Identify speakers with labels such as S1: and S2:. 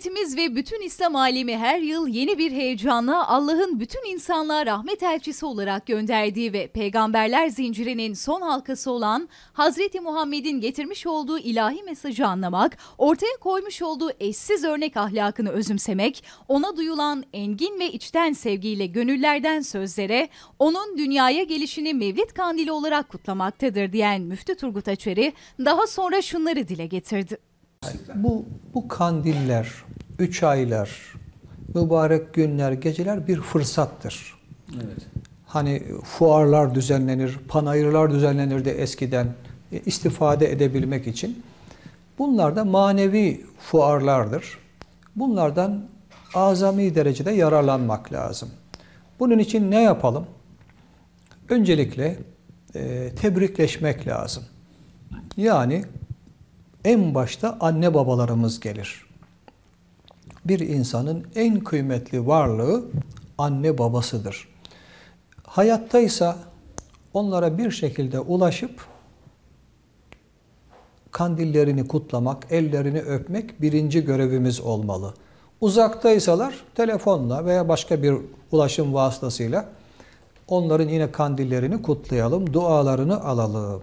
S1: Milletimiz ve bütün İslam alemi her yıl yeni bir heyecanla Allah'ın bütün insanlığa rahmet elçisi olarak gönderdiği ve peygamberler zincirinin son halkası olan Hazreti Muhammed'in getirmiş olduğu ilahi mesajı anlamak, ortaya koymuş olduğu eşsiz örnek ahlakını özümsemek, ona duyulan engin ve içten sevgiyle gönüllerden sözlere, onun dünyaya gelişini Mevlid Kandili olarak kutlamaktadır diyen Müftü Turgut Açeri daha sonra şunları dile getirdi.
S2: Bu, bu kandiller, üç aylar, mübarek günler, geceler bir fırsattır.
S3: Evet.
S2: Hani fuarlar düzenlenir, panayırlar düzenlenirdi eskiden e, istifade edebilmek için. Bunlar da manevi fuarlardır. Bunlardan azami derecede yararlanmak lazım. Bunun için ne yapalım? Öncelikle e, tebrikleşmek lazım. Yani en başta anne babalarımız gelir. Bir insanın en kıymetli varlığı anne babasıdır. Hayattaysa onlara bir şekilde ulaşıp kandillerini kutlamak, ellerini öpmek birinci görevimiz olmalı. Uzaktaysalar telefonla veya başka bir ulaşım vasıtasıyla onların yine kandillerini kutlayalım, dualarını alalım.